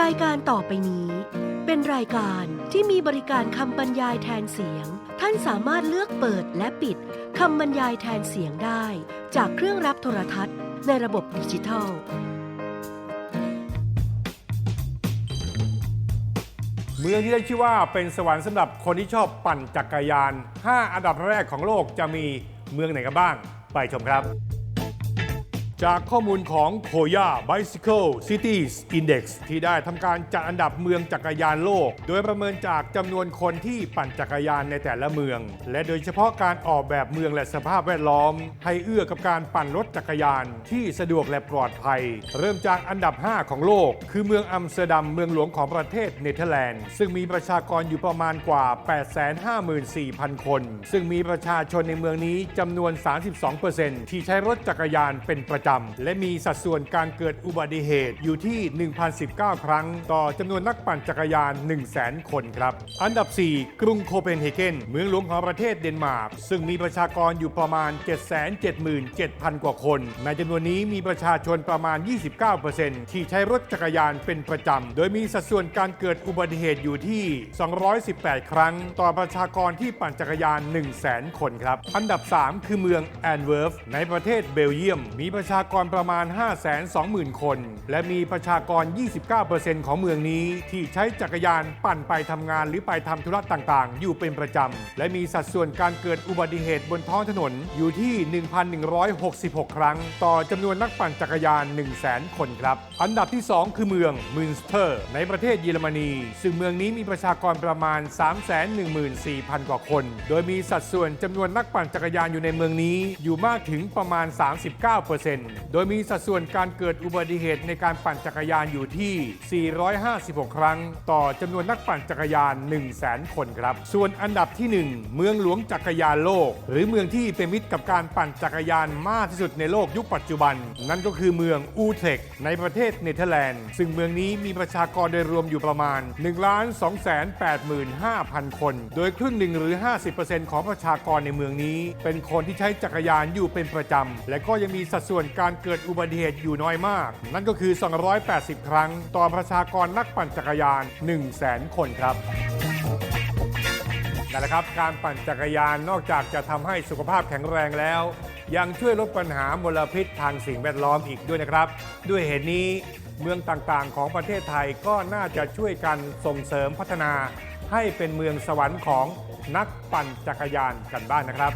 รายการต่อไปนี้ เป็นรายการที่มีบริการคำบรรยายแทนเสียง ท่านสามารถเลือกเปิดและปิดคำบรรยายแทนเสียงได้ จากเครื่องรับโทรทัศน์ในระบบดิจิทัล เมืองที่ได้ชื่อว่าเป็นสวรรค์สำหรับคนที่ชอบปั่นจักรยาน 5 อันดับแรกของโลกจะมีเมืองไหนกันบ้าง ไปชมครับ จากข้อมูลของ Koya Bicycle Cities Index ที่ได้ทำการจัดอันดับเมืองจักรยานโลก โดยประเมินจากจำนวนคนที่ปั่นจักรยานในแต่ละเมือง และโดยเฉพาะการออกแบบเมืองและสภาพแวดล้อม ให้เอื้อกับการปั่นรถจักรยานที่สะดวกและปลอดภัย เริ่มจากอันดับ 5 ของโลก คือเมืองอัมสเตอร์ดัมเมืองหลวงของประเทศเนเธอร์แลนด์ ซึ่งมีประชากรอยู่ประมาณกว่า 854,000 คน ซึ่งมีประชาชนในเมืองนี้จำนวน 32%ที่ใช้รถจักรยานเป็นประจำ และมีสัดส่วนการเกิดอุบัติเหตุอยู่ที่ 1,019 ครั้ง ต่อจำนวนนักปั่นจักรยาน 100,000 คนครับ อันดับ 4 กรุงโคเปนเฮเกนเมืองหลวงของประเทศเดนมาร์กซึ่งมีประชากรอยู่ประมาณ 777,000 กว่าคน ในจำนวนนี้มีประชาชนประมาณ 29%ที่ใช้รถจักรยานเป็นประจำ โดยมีสัดส่วนการเกิดอุบัติเหตุอยู่ที่ 218 ครั้ง ต่อประชากรที่ปั่นจักรยาน 100,000 คนครับ อันดับ 3 คือเมืองแอนเวิร์ฟในประเทศเบลเยียม มีประชาากรประมาณ 520,000 คน และมีประชากร 29%ของเมืองนี้ ที่ใช้จักรยานปั่นไปทำงานหรือไปทำธุระต่างๆ อยู่เป็นประจำ และมีสัดส่วนการเกิดอุบัติเหตุบนท้องถนนอยู่ที่ 1,166 ครั้ง ต่อจำนวนนักปั่นจักรยาน 100,000 คนครับ อันดับที่ 2 คือเมืองมินสเตอร์ ในประเทศเยอรมนี ซึ่งเมืองนี้มีประชากรประมาณ 314,000 กว่าคน โดยมีสัดส่วนจำนวนนักปั่นจักรยานอยู่ในเมืองนี้อยู่มากถึงประมาณ 39%โดยมีสัดส่วนการเกิดอุบัติเหตุในการปั่นจักรยานอยู่ที่ 456 ครั้ง ต่อจำนวนนักปั่นจักรยาน 100,000 คนครับ ส่วนอันดับที่ 1 เมืองหลวงจักรยานโลก หรือเมืองที่เป็นมิตรกับการปั่นจักรยานมากที่สุดในโลกยุคปัจจุบัน นั่นก็คือเมืองอูเทคในประเทศเนเธอร์แลนด์ ซึ่งเมืองนี้มีประชากรโดยรวมอยู่ประมาณ 1 2 8 5 0 0 0 คน โดยครึ่งหนึ่งหรือ 50%ของประชากรในเมืองนี้ เป็นคนที่ใช้จักรยานอยู่เป็นประจำและก็ยังมีสัดส่วนการเกิดอุบัติเหตุอยู่น้อยมาก นั่นก็คือ 280 ครั้ง ต่อประชากรนักปั่นจักรยาน 1 0 0 0 0 0 คนครับนั่นแหละครับ การปั่นจักรยานนอกจากจะทำให้สุขภาพแข็งแรงแล้ว ยังช่วยลดปัญหามลพิษทางสิ่งแวดล้อมอีกด้วยนะครับ ด้วยเหตุนี้เมืองต่างๆ ของประเทศไทยก็น่าจะช่วยกันส่งเสริมพัฒนาให้เป็นเมืองสวรรค์ของนักปั่นจักรยานกันบ้างนะครับ